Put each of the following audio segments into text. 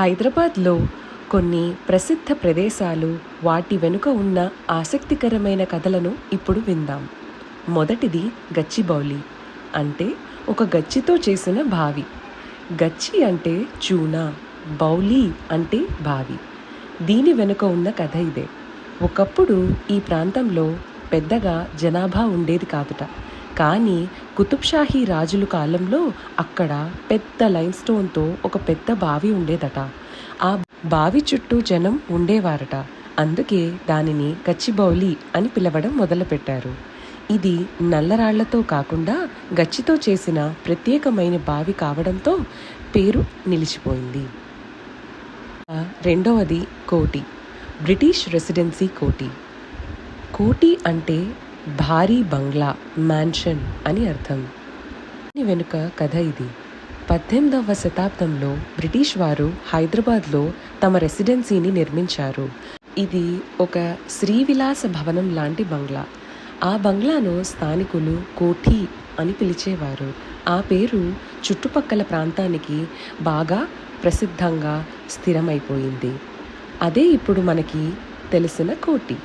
హైదరాబాద్లో కొన్ని ప్రసిద్ధ ప్రదేశాలు వాటి వెనుక ఉన్న ఆసక్తికరమైన కథలను ఇప్పుడు విందాం. మొదటిది గచ్చిబౌలి అంటే ఒక గచ్చితో చేసిన బావి. గచ్చి అంటే చూనా బౌలి అంటే బావి. దీని వెనుక ఉన్న కథ ఇదే. ఒకప్పుడు ఈ ప్రాంతంలో పెద్దగా జనాభా ఉండేది కాదుట. కానీ కుతుబ్షాహీ రాజుల కాలంలో అక్కడ పెద్ద లైమ్ స్టోన్తో ఒక పెద్ద బావి ఉండేదట. ఆ బావి చుట్టూ జనం ఉండేవారట. అందుకే దానిని గచ్చిబౌలి అని పిలవడం మొదలుపెట్టారు. ఇది నల్లరాళ్ళతో కాకుండా గచ్చితో చేసిన ప్రత్యేకమైన బావి కావడంతో పేరు నిలిచిపోయింది. రెండవది కోటి. బ్రిటిష్ రెసిడెన్సీ కోటి. కోటి అంటే భారీ బంగ్లా మ్యాన్షన్ అని అర్థం. దీని వెనుక కథ ఇది. పద్దెనిమిదవ శతాబ్దంలో బ్రిటిష్ వారు హైదరాబాద్లో తమ రెసిడెన్సీని నిర్మించారు. ఇది ఒక శ్రీవిలాస భవనం లాంటి బంగ్లా. ఆ బంగ్లాను స్థానికులు కోఠి అని పిలిచేవారు. ఆ పేరు చుట్టుపక్కల ప్రాంతానికి బాగా ప్రసిద్ధంగా స్థిరమైపోయింది. అదే ఇప్పుడు మనకి తెలిసిన కోటి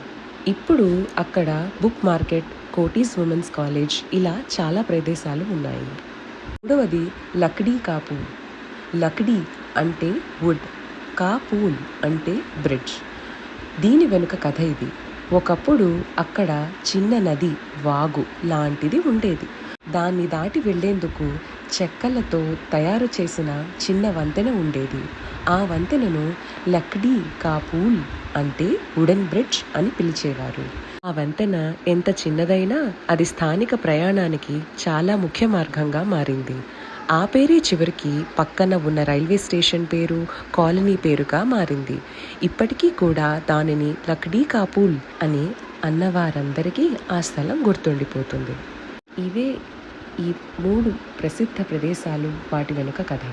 ఇప్పుడు అక్కడ book market Koti's women's college ఇలా చాలా ప్రదేశాలు ఉన్నాయి. మూడవది లక్డీ కాపూల్ లక్డీ అంటే వుడ్ కాపూల్ అంటే బ్రిడ్జ్. దీని వెనుక కథ ఇది. ఒకప్పుడు అక్కడ చిన్న నది వాగు లాంటిది ఉండేది. దాన్ని దాటి వెళ్ళేందుకు చెక్కలతో తయారు చేసిన చిన్న వంతెన ఉండేది. ఆ వంతెనను లక్డీ కాపూల్ అంటే వుడెన్ బ్రిడ్జ్ అని పిలిచేవారు. ఆ వంతెన ఎంత చిన్నదైనా అది స్థానిక ప్రయాణానికి చాలా ముఖ్య మార్గంగా మారింది. ఆ పేరే చివరికి పక్కన ఉన్న రైల్వే స్టేషన్ పేరు కాలనీ పేరుగా మారింది. ఇప్పటికీ కూడా దానిని లక్డీ కాపూల్ అని అన్నవారందరికీ ఆ స్థలం గుర్తుండిపోతుంది. ఇవే ఈ మూడు ప్రసిద్ధ ప్రదేశాలు వాటి వెనుక కథ.